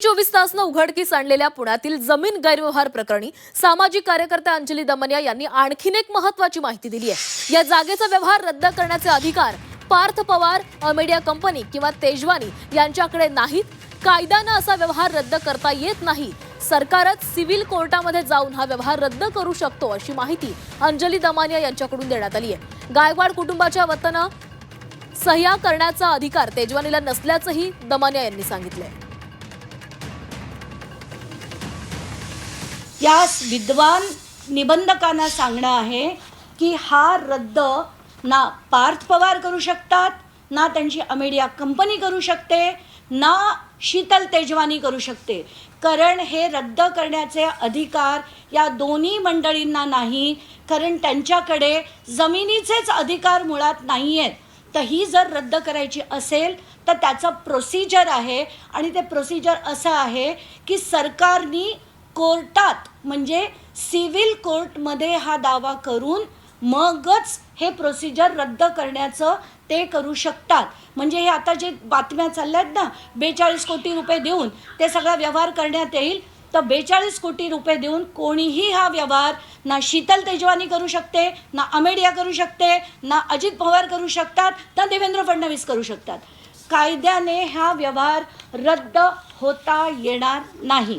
चोवीस तासनं उघडकीस आणलेल्या पुण्यातील जमीन गैरव्यवहार प्रकरणी सामाजिक कार्यकर्त्या अंजली दमनिया यांनी आणखीन एक महत्वाची माहिती दिली आहे. या जागेचा व्यवहार रद्द करण्याचे अधिकार पार्थ पवार अमेडिया कंपनी किंवा तेजवानी यांच्याकडे नाहीत. कायद्यानं असा व्यवहार रद्द करता येत नाही. सरकारच सिव्हिल कोर्टामध्ये जाऊन हा व्यवहार रद्द करू शकतो अशी माहिती अंजली दमानिया यांच्याकडून देण्यात आली आहे. गायकवाड कुटुंबाच्या वतीनं सह्या करण्याचा अधिकार तेजवानीला नसल्याचंही दमानिया यांनी सांगितलंय. या विद्वान निबंधकांना सांगणं आहे की हा रद्द ना पार्थ पवार करू शकतात ना त्यांची अमेडिया कंपनी करू शकते ना शीतल तेजवानी करू शकते. कारण हे रद्द करण्याचे अधिकार या दोन्ही मंडळींना नाही कारण त्यांच्याकडे जमिनीचेच अधिकार मुळात नाही आहेत तर ही जर रद्द करायची असेल तर त्याचं प्रोसिजर आहे आणि ते प्रोसिजर असं आहे की सरकारनी कोर्टात म्हणजे सिव्हिल कोर्टमध्ये हा दावा करून मगच हे प्रोसिजर रद्द करण्याचं ते करू शकतात. म्हणजे हे आता जे बातम्या चालल्या आहेत ना बेचाळीस कोटी रुपये देऊन ते सगळा व्यवहार करण्यात येईल तर बेचाळीस कोटी रुपये देऊन कोणीही हा व्यवहार ना शीतल तेजवानी करू शकते ना अमेडिया करू शकते ना अजित पवार करू शकतात ना देवेंद्र फडणवीस करू शकतात. कायद्याने हा व्यवहार रद्द होता येणार नाही.